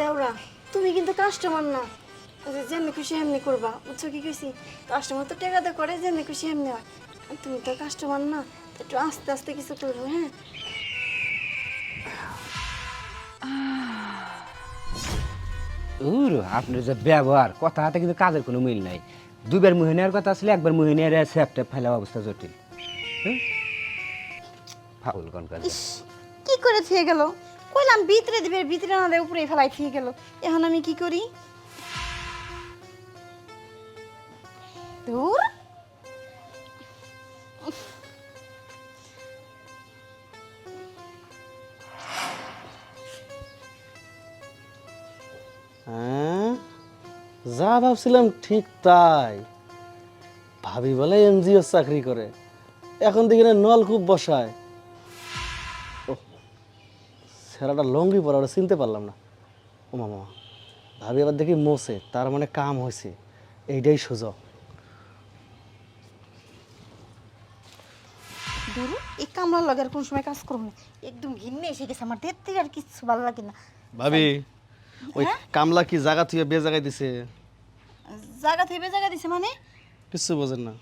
দেওরা তুমি কিন্তু কাস্টমার না। যেমনি খুশি এমনি করবা। বুঝছ কি কইছি? কাস্টমার তো টেকাতে করে যেমনি খুশি এমনি হয়। তুমি তো কাস্টমার না একটু আস্তে আস্তে কিছু করব হ্যাঁ? উর আপনার যে ব্যবহার কথা হাতে কিন্তু কাজের কোনো মিল নাই। দুবার মুহে নেওয়ার কথা আসলে একবার মুহে নিয়ে স্যাপটা ফেলা অবস্থা জটিল? ফাউল কি করে থেকে গেল? কইলাম ভিতরে দিবে, ভিতরে না দেয় উপরে ফেলাই থেকে গেল। এখন আমি কি করি? দূর হ্যাঁ? যা ভাবছিলাম ঠিক তাই। ভাবি বলে এনজিও চাকরি করে। এখন দেখি না নলকূপ বসায়। সেরাটা লঙ্গি পরা ওটা চিনতে পারলাম না। ও মামা ভাবি আবার দেখি মোছে তার মানে কাম হয়েছে এইটাই সুযোগ। দূর এই কামলার লগে আর কোন সময় কাজ করব না। একদম ঘিন্নে এসে গেছে আমার দেখতে আর কিছু ভালো লাগে না। ভাবি ওই কামলা কি জায়গা থেকে বে জায়গায় দিছে? জায়গা থেকে জায়গা দিছে মানে? কিচ্ছু বোঝেন না।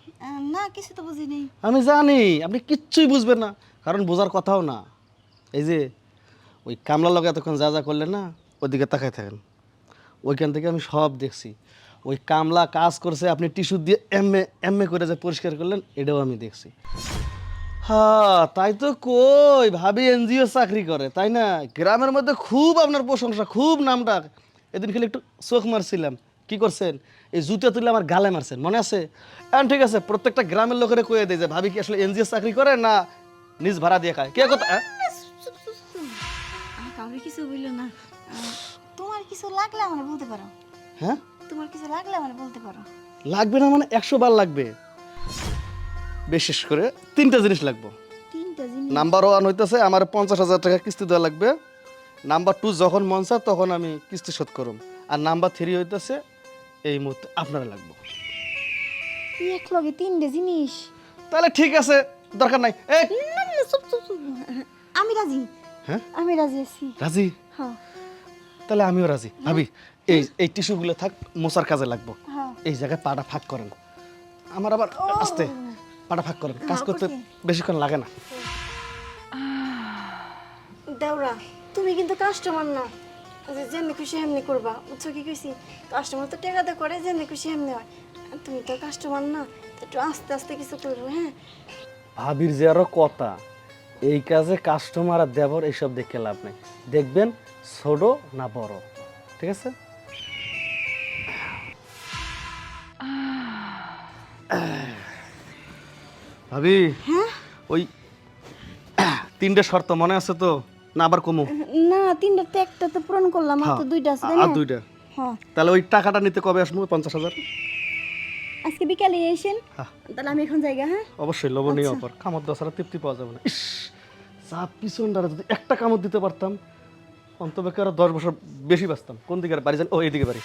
না কিছু তো বুঝি নেই। আমি জানি আপনি কিচ্ছুই বুঝবেন না কারণ বোঝার কথাও না। এই যে ওই কামলা লগে এতক্ষণ যা যা করলেন না ওইদিকে তাকায় থাকেন। ওইখান থেকে আমি সব দেখছি। ওই কামলা কাজ করছে, আপনি টিস্যু দিয়ে এমএ এমএ করে যে পরিষ্কার করলেন, এটাও আমি দেখছি। হ্যাঁ তাই তো কই, ভাবি এনজিও চাকরি করে, তাই না? গ্রামের মধ্যে খুব আপনার প্রশংসা, খুব নামটা এদিন খেলে একটু চোখ মারছিলাম, কি করছেন? এই জুতা তুলে আমার গালে মারছেন, মনে আছে? এখন ঠিক আছে, প্রত্যেকটা গ্রামের লোকেরা কয়ে দেয় যে, ভাবি কি আসলে এনজিও চাকরি করে না নিজ ভাড়া দিয়ে খায়? কে কথা হ্যাঁ? কিছু বলল না। তোমার কিছু লাগলে আমার বলতে পারো। হ্যাঁ? তোমার কিছু লাগলে আমার বলতে পারো। লাগবে না মানে একশো বার লাগবে। বিশেষ করে তিনটা জিনিস লাগবে। তিনটা জিনিস? নাম্বার ওয়ান হইতেছে আমার পঞ্চাশ হাজার টাকা কিস্তি দেওয়া লাগবে। নাম্বার টু যখন মন চায় তখন আমি কিস্তি শোধ করুম। আর নাম্বার থ্রি হইতেছে এই মুহূর্তে আপনারা লাগবে। কি এক লগে তিনটে জিনিস। তাহলে ঠিক আছে দরকার নাই। এই! আমি রাজি। হ্যাঁ? আমি রাজি আছি। রাজি? হ্যাঁ। তাহলে আমিও রাজি। ভাবি এই এই টিস্যুগুলো থাক মোছার কাজে লাগবো। হ্যাঁ। এই জায়গায় পাটা ফাঁক করেন। আমার আবার আস্তে পাটা ফাঁক করেন। কাজ হ্যাঁ, করতে বেশিক্ষণ লাগে না। দেওরা তুমি কিন্তু কাস্টমার না। যে যেমনি খুশি এমনি করবা। বুঝছ কি কইছি? কাস্টমার তো টেকাতে করে যেমনি খুশি এমনি হয়। তুমি তো কাস্টমার না একটু আস্তে আস্তে কিছু করব হ্যাঁ? ভাবির যে আরও কথা এই কাজে কাস্টমার আর দেবর এইসব দেখে লাভ নেই। দেখবেন ছোট না বড় ঠিক আছে? ভাবি ওই তিনটে শর্ত মনে আছে তো? না আবার কমু। না তিনটা তো একটা তো পূরণ করলাম আর তো দুইটা আছে আর দুইটা। হ্যাঁ। তাহলে ওই টাকাটা নিতে কবে আসব? পঞ্চাশ হাজার? আজকে বিকালে এসেন? হ্যাঁ। তাহলে আমি এখন জায়গা হ্যাঁ? অবশ্যই লবণীয় অফার কামড় দশ হাজার তৃপ্তি পাওয়া যাবে না। ইস চা পিছন দ্বারা যদি একটা কামড় দিতে পারতাম অন্তপক্ষে আরও দশ বছর বেশি বাঁচতাম। কোন দিকে বাড়ি যান? ও এইদিকে বাড়ি।